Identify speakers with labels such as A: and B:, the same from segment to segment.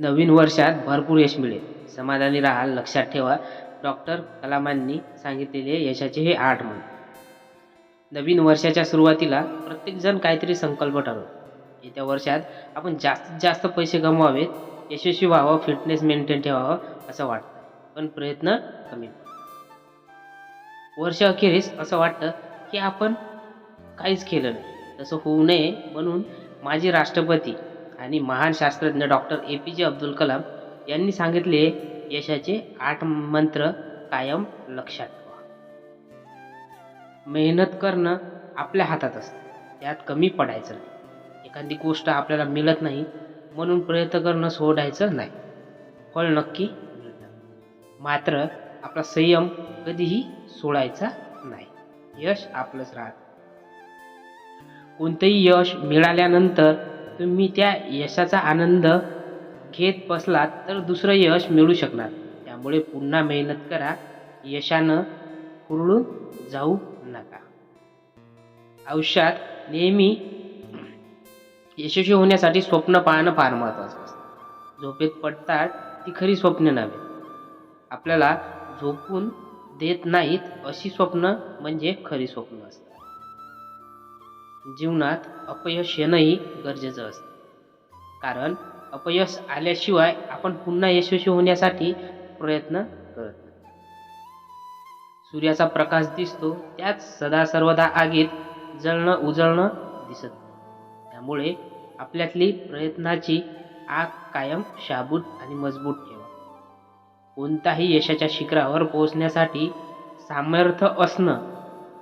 A: नवीन वर्षात भरपूर यश मिळेल. समाधानी राहाल लक्षात ठेवा. डॉक्टर कलामांनी सांगितलेले यशाचे हे आठ म्हण. नवीन वर्षाच्या सुरुवातीला प्रत्येकजण काहीतरी संकल्प ठरव. येत्या वर्षात आपण जास्तीत जास्त पैसे कमवावेत यशस्वी व्हावं फिटनेस मेंटेन ठेवावं असं वाटतं. पण प्रयत्न कमी. वर्ष अखेरीस असं वाटतं की आपण काहीच केलं नाही. तसं होऊ नये म्हणून माजी राष्ट्रपती आणि महान शास्त्रज्ञ डॉक्टर ए पी जे अब्दुल कलाम यांनी सांगितले यशाचे आठ मंत्र कायम लक्षात ठेवा. मेहनत करणं आपल्या हातात असतं त्यात कमी पडायचं नाही. एखादी गोष्ट आपल्याला मिळत नाही म्हणून प्रयत्न करणं सोडायचं नाही. फळ नक्की मिळतं. मात्र आपला संयम कधीही सोडायचा नाही. यश आपलंच राहत. कोणतंही यश मिळाल्यानंतर तुम्ही त्या यशाचा आनंद घेत बसलात तर दुसरं यश मिळू शकणार. त्यामुळे पुन्हा मेहनत करा. यशानं हुरळून जाऊ नका. आयुष्यात नेहमी यशस्वी होण्यासाठी स्वप्न पाहणं फार महत्त्वाचं असतं. झोपेत पडतात ती खरी स्वप्न नव्हे. आपल्याला झोपून देत नाहीत अशी स्वप्न म्हणजे खरी स्वप्न असतात जीवनात अपयश येणंही गरजेचं असतं. कारण अपयश आल्याशिवाय आपण पुन्हा यशस्वी होण्यासाठी प्रयत्न करत नाही. सूर्याचा प्रकाश दिसतो त्यात सदा सर्वदा आगीत जळणं उजळणं दिसत त्यामुळे आपल्यातली प्रयत्नाची आग कायम शाबूत आणि मजबूत ठेवा. कोणताही यशाच्या शिखरावर पोहोचण्यासाठी सामर्थ्य असणं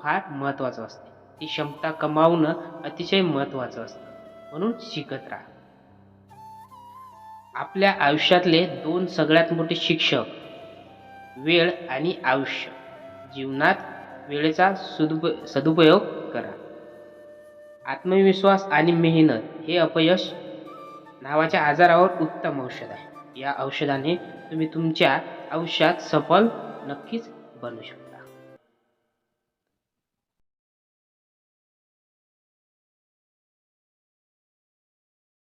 A: फार महत्त्वाचं असते. ती क्षमता कमावणं अतिशय महत्त्वाचं असतं. म्हणून शिकत राहा. आपल्या आयुष्यातले दोन सगळ्यात मोठे शिक्षक वेळ आणि आयुष्य. जीवनात वेळेचा सदुप सदुपयोग करा. आत्मविश्वास आणि मेहनत हे अपयश नावाच्या आजारावर उत्तम औषध आहे. या औषधाने तुम्ही तुमच्या आयुष्यात सफल नक्कीच बनू शकता.